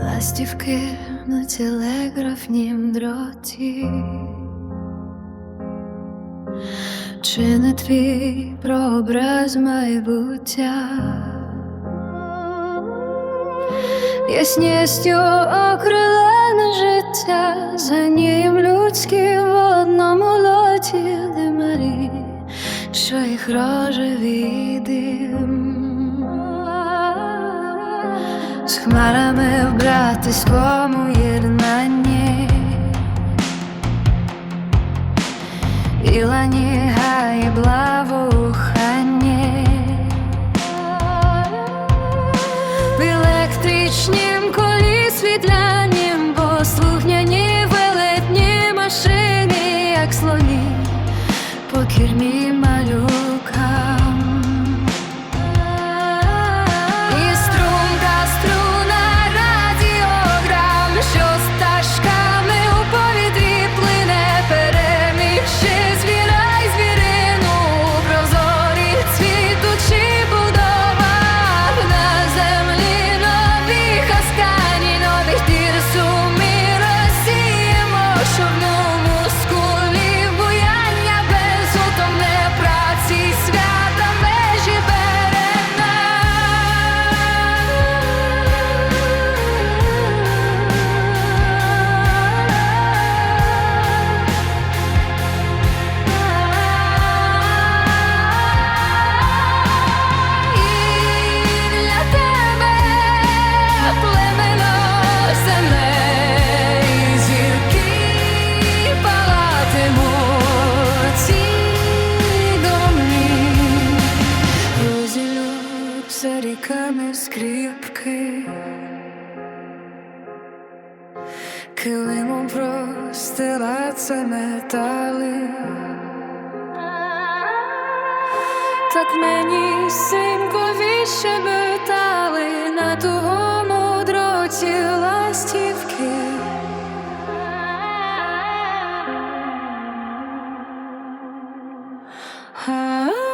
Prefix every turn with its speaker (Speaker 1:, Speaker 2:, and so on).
Speaker 1: ластівки на телеграфнім дроті. Чи не твій прообраз майбуття? Ясністю окрилене життя, за ним людські в одному лоті димарі, що їх рожеві дим. З хмарами в братському єднанні. І лані гаї благоухання В електричнім Не скріпки, килимом простилаться метали, так мені синькові метали, на тугому дроті ластівки. А